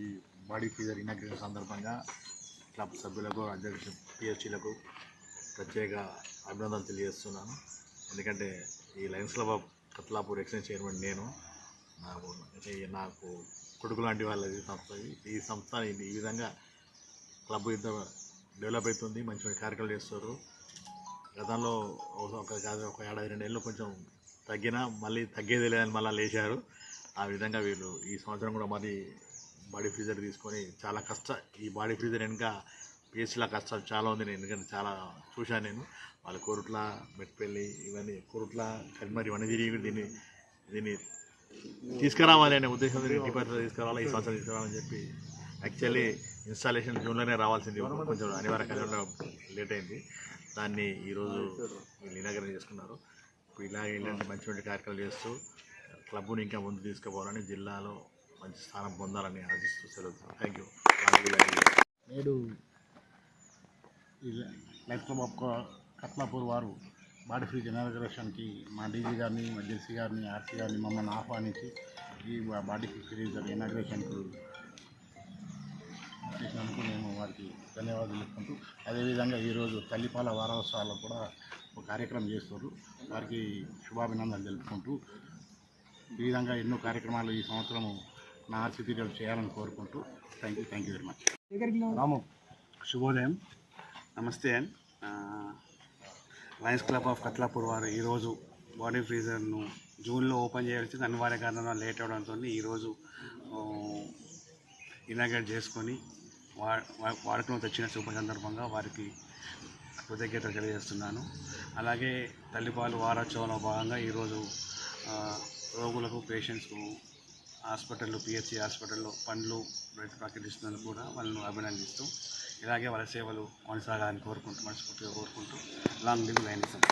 ఈ బాడీ ఫీజర్ ఇనాగ్రేషన్ సందర్భంగా క్లబ్ సభ్యులకు అధ్యక్ష పిహెచ్లకు ప్రత్యేక అభినందనలు తెలియజేస్తున్నాను. ఎందుకంటే ఈ Lions club of Katlapur exchange chairman నేను. నాకు నాకు కొడుకు లాంటి వాళ్ళది సంస్థ ఈ సంస్థ ఈ విధంగా క్లబ్ ఇంత డెవలప్ అవుతుంది మంచి మంచి కార్యక్రమాలు చేస్తారు. గతంలో ఒక ఒక కాదు ఒక ఏడాది రెండేళ్ళు కొంచెం తగ్గినా మళ్ళీ తగ్గేది లేదని మళ్ళీ లేచారు. ఆ విధంగా వీళ్ళు ఈ సంవత్సరం కూడా మరి బాడీ ఫ్రీజర్ తీసుకొని చాలా కష్ట ఈ బాడీ ఫ్రీజర్ వెనుక పిహెచ్ల కష్టాలు చాలా ఉంది నేను ఎందుకంటే చాలా చూశాను నేను. వాళ్ళ కోరుట్ల మెట్పల్లి ఇవన్నీ కోరుట్ల కడిమరి ఇవన్నీ తిరిగి దీన్ని దీన్ని తీసుకురావాలి అనే ఉద్దేశంతో డిపార్ట్మెంట్ తీసుకురావాలి ఈ సంవత్సరం తీసుకురావాలని చెప్పి యాక్చువల్లీ ఇన్స్టాలేషన్ జూన్లోనే రావాల్సింది. కొంచెం అనివార్య కారణంగా లేట్ అయింది. దాన్ని ఈరోజు వీళ్ళు ఇనాగరణ చేసుకున్నారు. ఇలాగే ఇలాంటి మంచి మంచి కార్యక్రమాలు చేస్తూ క్లబ్ని ఇంకా ముందు తీసుకుపోవాలని జిల్లాలో మంచి స్థానం పొందాలని ఆశిస్తూ సెలవు థ్యాంక్ యూ నేడు ఈ లైఫ్ క్లబ్ ఆఫ్ కత్లాపూర్ వారు బాడీ ఫ్రీ జనరేషన్కి మా డీజీ గారిని మా జెర్సీ గారిని ఆర్సీ గారిని మమ్మల్ని ఆహ్వానించి ఈ బాడీ ఫ్రీ ఇనాగరేషన్కు చేసినందుకు మేము వారికి ధన్యవాదాలు చెప్పుకుంటూ అదేవిధంగా ఈరోజు తల్లిపాల వారోత్సవాలు కూడా ఒక కార్యక్రమం చేస్తారు. వారికి శుభాభినందనలు తెలుపుకుంటూ ఈ విధంగా ఎన్నో కార్యక్రమాలు ఈ సంవత్సరం నా ఆర్సీ పీరియడ్ చేయాలని కోరుకుంటూ thank you thank you very much Ramu శుభోదయం. నమస్తే. And Lions club of Katlapur వారు ఈరోజు బాడీ ఫ్రీజర్ను జూన్లో ఓపెన్ చేయాల్సింది. అనివార్య కారణంగా లేట్ అవడంతో ఈరోజు ఇనాగరేట్ చేసుకొని వా వా- వాడుకలో తెచ్చిన శుభ సందర్భంగా వారికి కృతజ్ఞత తెలియజేస్తున్నాను. అలాగే తల్లిపాలు వారోత్సవంలో భాగంగా ఈరోజు రోగులకు పేషెంట్స్కు హాస్పిటల్లో పిహెచ్సి హాస్పిటల్లో పండ్లు బ్రెడ్ ప్యాకెట్ ఇస్తున్నందుకు కూడా వాళ్ళను అభినందిస్తూ ఇలాగే వాళ్ళ సేవలు కొనసాగాలని కోరుకుంటూ మనస్ఫూర్తిగా కోరుకుంటూ లాంగ్ లివ్ లైన్ ఇస్తాం.